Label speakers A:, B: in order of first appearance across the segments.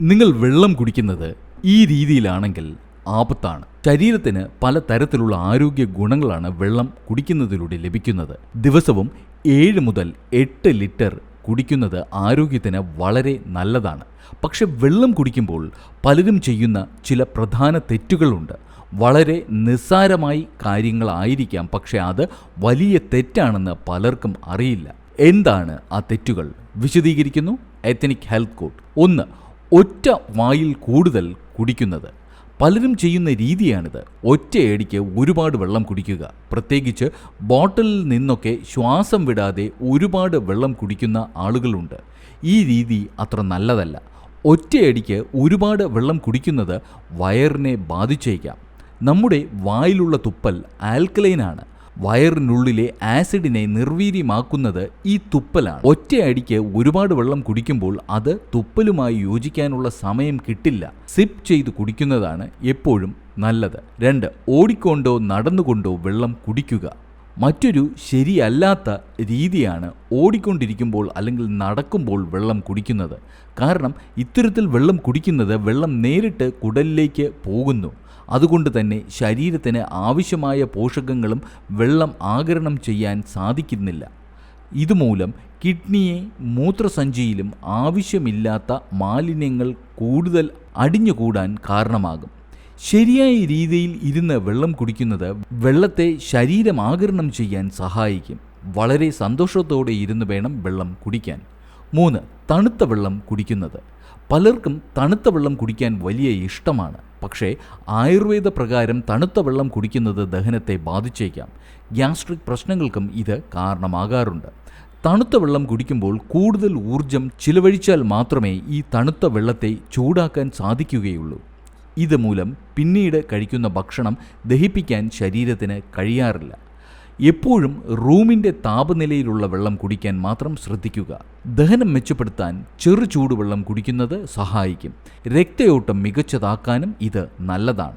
A: നിങ്ങൾ വെള്ളം കുടിക്കുന്നത് ഈ രീതിയിലാണെങ്കിൽ ആപത്താണ്. ശരീരത്തിന് പല തരത്തിലുള്ള ആരോഗ്യ ഗുണങ്ങളാണ് വെള്ളം കുടിക്കുന്നതിലൂടെ ലഭിക്കുന്നത്. ദിവസവും ഏഴ് മുതൽ എട്ട് ലിറ്റർ കുടിക്കുന്നത് ആരോഗ്യത്തിന് വളരെ നല്ലതാണ്. പക്ഷെ വെള്ളം കുടിക്കുമ്പോൾ പലരും ചെയ്യുന്ന ചില പ്രധാന തെറ്റുകളുണ്ട്. വളരെ നിസ്സാരമായി കാര്യങ്ങളായിരിക്കാം പക്ഷെ അത് വലിയ തെറ്റാണെന്ന് പലർക്കും അറിയില്ല. എന്താണ് ആ തെറ്റുകൾ? വിശദീകരിക്കുന്നു. എത്തനിക് ഹെൽത്ത് കോഡ് ഒന്ന് ഒറ്റ വായിൽ കൂടുതൽ കുടിക്കുന്നത്. പലരും ചെയ്യുന്ന രീതിയാണിത്. ഒറ്റയടിക്ക് ഒരുപാട് വെള്ളം കുടിക്കുക. പ്രത്യേകിച്ച് ബോട്ടിലിൽ നിന്നൊക്കെ ശ്വാസം വിടാതെ ഒരുപാട് വെള്ളം കുടിക്കുന്ന ആളുകളുണ്ട്. ഈ രീതി അത്ര നല്ലതല്ല. ഒറ്റയടിക്ക് ഒരുപാട് വെള്ളം കുടിക്കുന്നത് വയറിനെ ബാധിച്ചേക്കാം. നമ്മുടെ വായിലുള്ള തുപ്പൽ ആൽക്കലൈനാണ്. വയറിനുള്ളിലെ ആസിഡിനെ നിർവീര്യമാക്കുന്നത് ഈ തുപ്പലാണ്. ഒറ്റയടിക്ക് ഒരുപാട് വെള്ളം കുടിക്കുമ്പോൾ അത് തുപ്പലുമായി യോജിക്കാനുള്ള സമയം കിട്ടില്ല. സിപ്പ് ചെയ്ത് കുടിക്കുന്നതാണ് എപ്പോഴും നല്ലത്. രണ്ട് ഓടിക്കൊണ്ടോ നടന്നുകൊണ്ടോ വെള്ളം കുടിക്കുക. മറ്റൊരു ശരിയല്ലാത്ത രീതിയാണ് ഓടിക്കൊണ്ടിരിക്കുമ്പോൾ അല്ലെങ്കിൽ നടക്കുമ്പോൾ വെള്ളം കുടിക്കുന്നത്. കാരണം ഇത്തരത്തിൽ വെള്ളം കുടിക്കുന്നത് വെള്ളം നേരിട്ട് കുടലിലേക്ക് പോകുന്നു. അതുകൊണ്ട് തന്നെ ശരീരത്തിന് ആവശ്യമായ പോഷകങ്ങളും വെള്ളം ആഗിരണം ചെയ്യാൻ സാധിക്കുന്നില്ല. ഇതുമൂലം കിഡ്നിയെ മൂത്രസഞ്ചിയിലും ആവശ്യമില്ലാത്ത മാലിന്യങ്ങൾ കൂടുതൽ അടിഞ്ഞുകൂടാൻ കാരണമാകും. ശരിയായ രീതിയിൽ ഇരുന്ന് വെള്ളം കുടിക്കുന്നത് വെള്ളത്തെ ശരീരം ആകരണം ചെയ്യാൻ സഹായിക്കും. വളരെ സന്തോഷത്തോടെ ഇരുന്ന് വേണം വെള്ളം കുടിക്കാൻ. മൂന്ന് തണുത്ത വെള്ളം കുടിക്കുന്നത്. പലർക്കും തണുത്ത വെള്ളം കുടിക്കാൻ വലിയ ഇഷ്ടമാണ്. പക്ഷേ ആയുർവേദ പ്രകാരം തണുത്ത വെള്ളം കുടിക്കുന്നത് ദഹനത്തെ ബാധിച്ചേക്കാം. ഗ്യാസ്ട്രിക് പ്രശ്നങ്ങൾക്കും ഇത് കാരണമാകാറുണ്ട്. തണുത്ത വെള്ളം കുടിക്കുമ്പോൾ കൂടുതൽ ഊർജം ചിലവഴിച്ചാൽ മാത്രമേ ഈ തണുത്ത വെള്ളത്തെ ചൂടാക്കാൻ സാധിക്കുകയുള്ളൂ. ഇതുമൂലം പിന്നീട് കഴിക്കുന്ന ഭക്ഷണം ദഹിപ്പിക്കാൻ ശരീരത്തിന് കഴിയാറില്ല. എപ്പോഴും റൂമിന്റെ താപനിലയിലുള്ള വെള്ളം കുടിക്കാൻ മാത്രം ശ്രദ്ധിക്കുക. ദഹനം മെച്ചപ്പെടുത്താൻ ചെറു ചൂടുവെള്ളം കുടിക്കുന്നത് സഹായിക്കും. രക്തയോട്ടം മികച്ചതാക്കാനും ഇത് നല്ലതാണ്.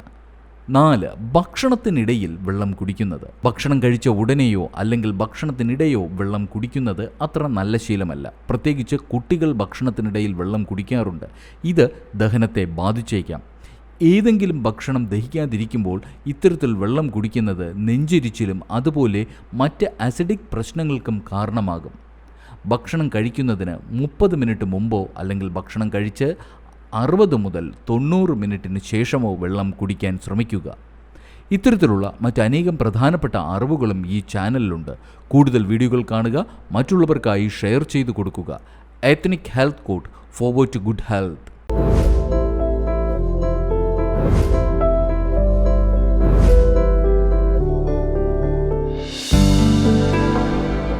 A: നാല് ഭക്ഷണത്തിനിടയിൽ വെള്ളം കുടിക്കുന്നത്. ഭക്ഷണം കഴിച്ച ഉടനെയോ അല്ലെങ്കിൽ ഭക്ഷണത്തിനിടയോ വെള്ളം കുടിക്കുന്നത് അത്ര നല്ല ശീലമല്ല. പ്രത്യേകിച്ച് കുട്ടികൾ ഭക്ഷണത്തിനിടയിൽ വെള്ളം കുടിക്കാറുണ്ട്. ഇത് ദഹനത്തെ ബാധിച്ചേക്കാം. ഏതെങ്കിലും ഭക്ഷണം ദഹിക്കാതിരിക്കുമ്പോൾ ഇത്തരത്തിൽ വെള്ളം കുടിക്കുന്നത് നെഞ്ചിരിച്ചിലും അതുപോലെ മറ്റ് അസിഡിക് പ്രശ്നങ്ങൾക്കും കാരണമാകും. ഭക്ഷണം കഴിക്കുന്നതിന് മുപ്പത് മിനിറ്റ് മുമ്പോ അല്ലെങ്കിൽ ഭക്ഷണം കഴിച്ച് അറുപത് മുതൽ തൊണ്ണൂറ് മിനിറ്റിന് ശേഷമോ വെള്ളം കുടിക്കാൻ ശ്രമിക്കുക. ഇത്തരത്തിലുള്ള മറ്റനേകം പ്രധാനപ്പെട്ട അറിവുകളും ഈ ചാനലിലുണ്ട്. കൂടുതൽ വീഡിയോകൾ കാണുക മറ്റുള്ളവർക്കായി ഷെയർ ചെയ്തു കൊടുക്കുക. Ethnic health code forward to good health